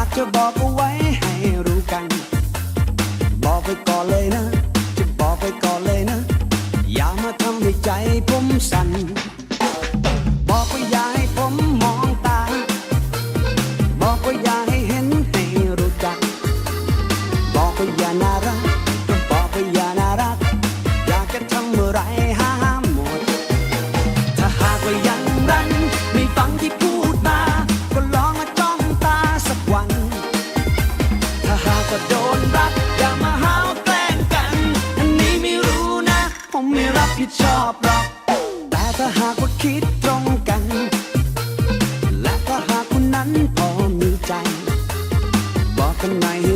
ากจะบอกเอาไว้ให้รู้กัน บอกไปก่อนเลยนะ จะบอกไปก่อนเลยนะ อย่ามาทำให้ใจผมสั่น บอกว่าอย่าให้ผมมองตา บอกว่าอย่าให้เห็นให้รู้จัก บอกว่าอย่าน่าันพอมีใจ บอกกันหน่อย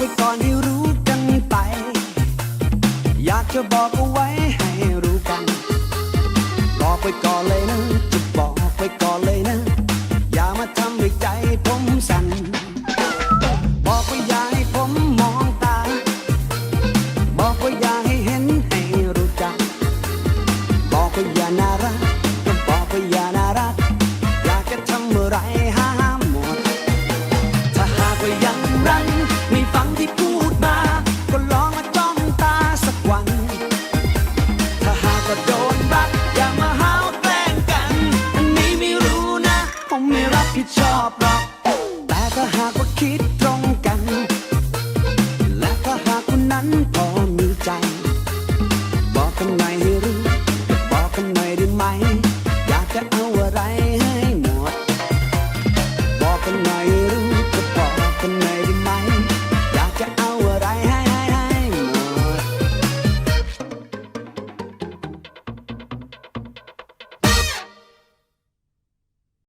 ให้ก่อนให้รู้กันไป อยากจะบอกเอาไว้ให้รู้กัน บอกไว้ก่อนเลยนะ จะบอกไว้ก่อนเลยนะ ไม่รับผิดชอบหรอก แต่ถ้าหากว่าคิดตรงกัน และถ้าหากคนนั้นพอมีใจ บอกกันหน่อยให้รู้บอกกันหน่อยได้ไหม อยากจะเอาอะไรให้